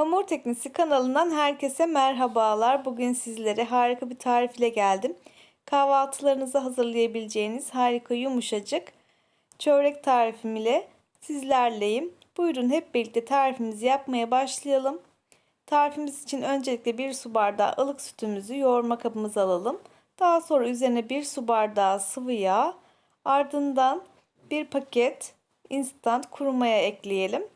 Hamur Teknisi kanalından herkese merhabalar. Bugün sizlere harika bir tarif ile geldim. Kahvaltılarınızı hazırlayabileceğiniz harika yumuşacık çörek tarifim ile sizlerleyim. Buyurun hep birlikte tarifimizi yapmaya başlayalım. Tarifimiz için öncelikle bir su bardağı ılık sütümüzü yoğurma kabımıza alalım. Daha sonra üzerine bir su bardağı sıvı yağ, ardından bir paket instant kuru maya ekleyelim.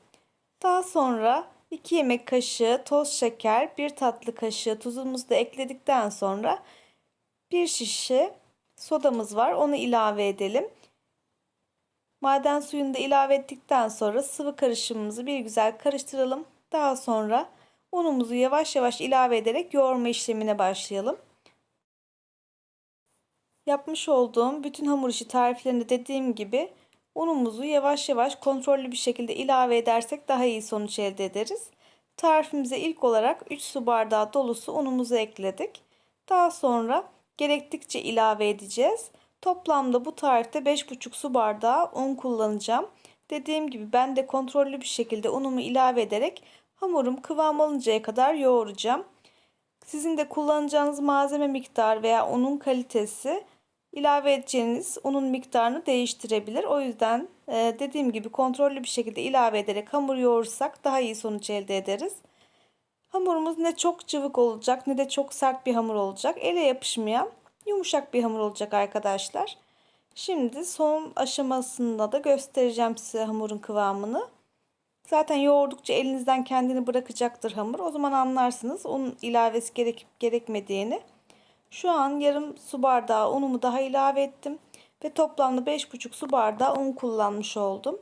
Daha sonra 2 yemek kaşığı toz şeker, 1 tatlı kaşığı tuzumuzu da ekledikten sonra bir şişe sodamız var. Onu ilave edelim. Maden suyunu da ilave ettikten sonra sıvı karışımımızı bir güzel karıştıralım. Daha sonra unumuzu yavaş yavaş ilave ederek yoğurma işlemine başlayalım. Yapmış olduğum bütün hamur işi tariflerinde dediğim gibi unumuzu yavaş yavaş kontrollü bir şekilde ilave edersek daha iyi sonuç elde ederiz. Tarifimize ilk olarak 3 su bardağı dolusu unumuzu ekledik. Daha sonra gerektikçe ilave edeceğiz. Toplamda bu tarifte 5,5 su bardağı un kullanacağım. Dediğim gibi ben de kontrollü bir şekilde unumu ilave ederek hamurum kıvam alıncaya kadar yoğuracağım. Sizin de kullanacağınız malzeme miktarı veya unun kalitesi ilave edeceğiniz unun miktarını değiştirebilir. O yüzden e, dediğim gibi kontrollü bir şekilde ilave ederek hamur yoğurursak daha iyi sonuç elde ederiz. Hamurumuz ne çok cıvık olacak ne de çok sert bir hamur olacak. Ele yapışmayan yumuşak bir hamur olacak arkadaşlar. Şimdi son aşamasında da göstereceğim size hamurun kıvamını. Zaten yoğurdukça elinizden kendini bırakacaktır hamur. O zaman anlarsınız un ilavesi gerekip gerekmediğini. Şu an yarım su bardağı unumu daha ilave ettim. Ve toplamda 5,5 su bardağı un kullanmış oldum.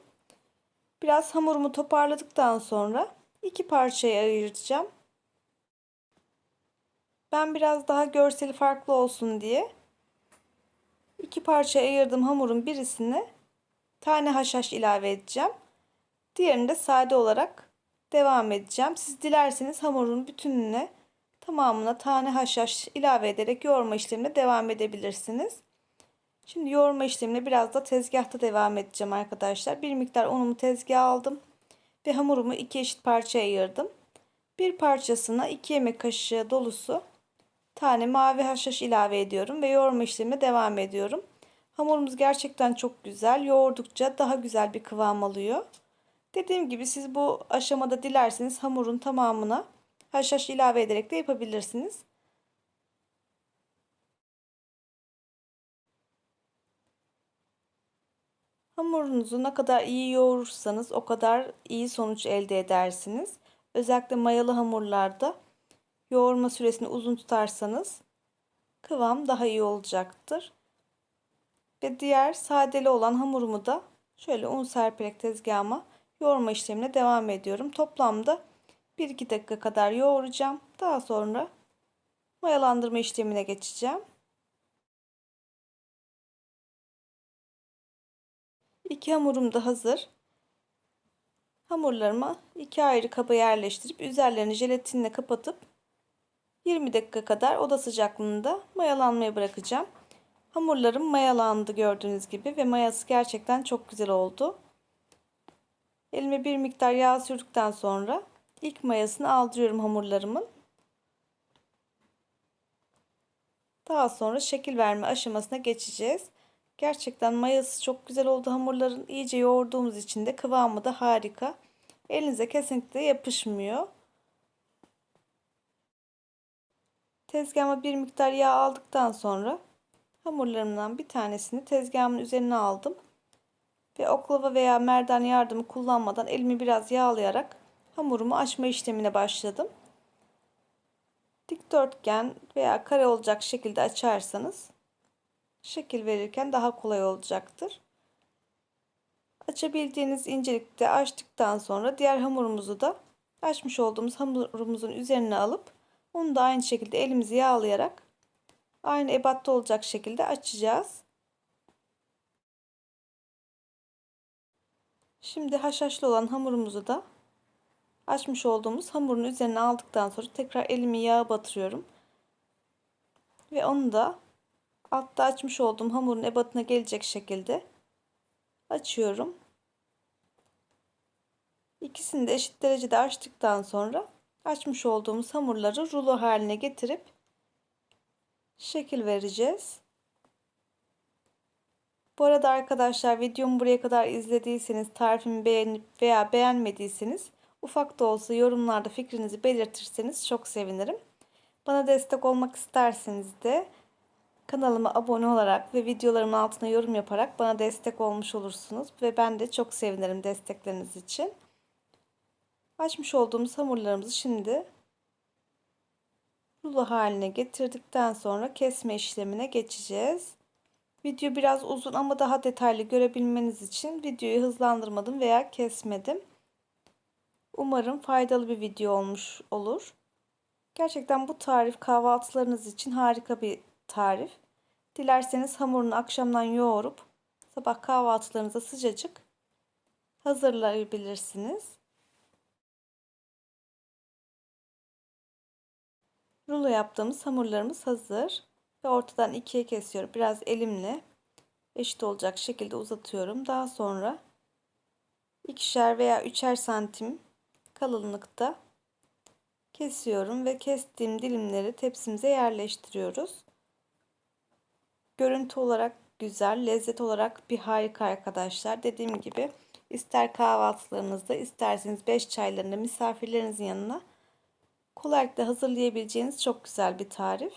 Biraz hamurumu toparladıktan sonra iki parçaya ayıracağım. Ben biraz daha görseli farklı olsun diye iki parçaya ayırdım hamurun birisini tane haşhaş ilave edeceğim. Diğerini de sade olarak devam edeceğim. Siz dilerseniz hamurun bütününe tamamına tane haşhaş ilave ederek yoğurma işlemine devam edebilirsiniz. Şimdi yoğurma işlemine biraz da tezgahta devam edeceğim arkadaşlar. Bir miktar unumu tezgaha aldım ve hamurumu iki eşit parçaya ayırdım. Bir parçasına 2 yemek kaşığı dolusu tane mavi haşhaş ilave ediyorum ve yoğurma işlemine devam ediyorum. Hamurumuz gerçekten çok güzel. Yoğurdukça daha güzel bir kıvam alıyor. Dediğim gibi siz bu aşamada dilerseniz hamurun tamamına haşhaş ilave ederek de yapabilirsiniz. Hamurunuzu ne kadar iyi yoğurursanız o kadar iyi sonuç elde edersiniz. Özellikle mayalı hamurlarda yoğurma süresini uzun tutarsanız kıvam daha iyi olacaktır. Ve diğer sadeli olan hamurumu da şöyle un serperek tezgahıma yoğurma işlemine devam ediyorum. Toplamda 1-2 dakika kadar yoğuracağım. Daha sonra mayalandırma işlemine geçeceğim. İki hamurum da hazır. Hamurlarımı iki ayrı kaba yerleştirip üzerlerini jelatinle kapatıp 20 dakika kadar oda sıcaklığında mayalanmaya bırakacağım. Hamurlarım mayalandı gördüğünüz gibi ve mayası gerçekten çok güzel oldu. Elime bir miktar yağ sürdükten sonra ilk mayasını aldırıyorum hamurlarımın. Daha sonra şekil verme aşamasına geçeceğiz. Gerçekten mayası çok güzel oldu hamurların. iyice yoğurduğumuz için de kıvamı da harika. Elinize kesinlikle yapışmıyor. Tezgahıma bir miktar yağ aldıktan sonra hamurlarımdan bir tanesini tezgahımın üzerine aldım. Ve oklava veya merdan yardımı kullanmadan elimi biraz yağlayarak hamurumu açma işlemine başladım. Dikdörtgen veya kare olacak şekilde açarsanız şekil verirken daha kolay olacaktır. Açabildiğiniz incelikte açtıktan sonra diğer hamurumuzu da açmış olduğumuz hamurumuzun üzerine alıp onu da aynı şekilde elimizi yağlayarak aynı ebatta olacak şekilde açacağız. Şimdi haşhaşlı olan hamurumuzu da açmış olduğumuz hamurun üzerine aldıktan sonra tekrar elimi yağa batırıyorum. Ve onu da altta açmış olduğum hamurun ebatına gelecek şekilde açıyorum. İkisini de eşit derecede açtıktan sonra açmış olduğumuz hamurları rulo haline getirip şekil vereceğiz. Bu arada arkadaşlar videomu buraya kadar izlediyseniz tarifimi beğenip veya beğenmediyseniz ufak da olsa yorumlarda fikrinizi belirtirseniz çok sevinirim. Bana destek olmak isterseniz de kanalıma abone olarak ve videolarımın altına yorum yaparak bana destek olmuş olursunuz ve ben de çok sevinirim destekleriniz için. Açmış olduğumuz hamurlarımızı şimdi rulo haline getirdikten sonra kesme işlemine geçeceğiz. Video biraz uzun ama daha detaylı görebilmeniz için videoyu hızlandırmadım veya kesmedim. Umarım faydalı bir video olmuş olur. Gerçekten bu tarif kahvaltılarınız için harika bir tarif. Dilerseniz hamurunu akşamdan yoğurup sabah kahvaltılarınıza sıcacık hazırlayabilirsiniz. Rulo yaptığımız hamurlarımız hazır. Ve ortadan ikiye kesiyorum. Biraz elimle eşit olacak şekilde uzatıyorum. Daha sonra ikişer veya üçer santim kalınlıkta kesiyorum ve kestiğim dilimleri tepsimize yerleştiriyoruz. Görüntü olarak güzel, lezzet olarak bir harika arkadaşlar. Dediğim gibi ister kahvaltılarınızda isterseniz 5 çaylarında misafirlerinizin yanına kolaylıkla hazırlayabileceğiniz çok güzel bir tarif.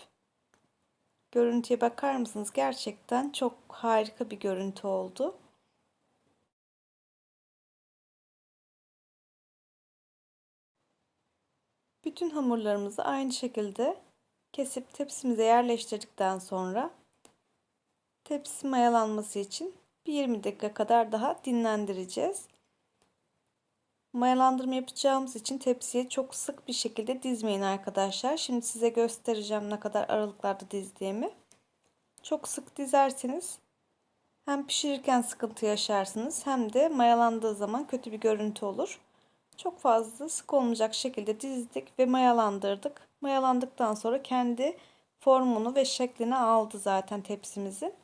Görüntüye bakar mısınız? Gerçekten çok harika bir görüntü oldu. Bütün hamurlarımızı aynı şekilde kesip tepsimize yerleştirdikten sonra tepsi mayalanması için bir 20 dakika kadar daha dinlendireceğiz. Mayalandırma yapacağımız için tepsiye çok sık bir şekilde dizmeyin arkadaşlar. Şimdi size göstereceğim ne kadar aralıklarda dizdiğimi. Çok sık dizerseniz hem pişirirken sıkıntı yaşarsınız hem de mayalandığı zaman kötü bir görüntü olur. Çok fazla sık olmayacak şekilde dizdik ve mayalandırdık. Mayalandıktan sonra kendi formunu ve şeklini aldı zaten tepsimizin.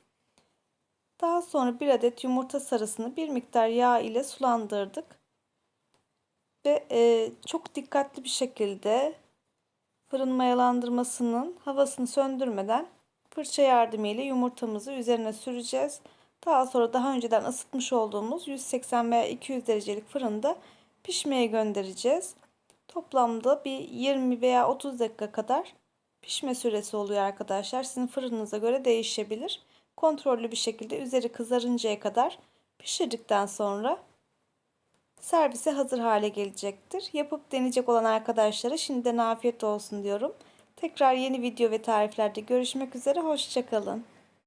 Daha sonra bir adet yumurta sarısını bir miktar yağ ile sulandırdık. Ve e, çok dikkatli bir şekilde fırın mayalandırmasının havasını söndürmeden fırça yardımıyla yumurtamızı üzerine süreceğiz. Daha sonra daha önceden ısıtmış olduğumuz 180 veya 200 derecelik fırında pişmeye göndereceğiz. Toplamda bir 20 veya 30 dakika kadar pişme süresi oluyor arkadaşlar. Sizin fırınınıza göre değişebilir. Kontrollü bir şekilde üzeri kızarıncaya kadar pişirdikten sonra servise hazır hale gelecektir. Yapıp deneyecek olan arkadaşlara şimdiden afiyet olsun diyorum. Tekrar yeni video ve tariflerde görüşmek üzere. Hoşçakalın.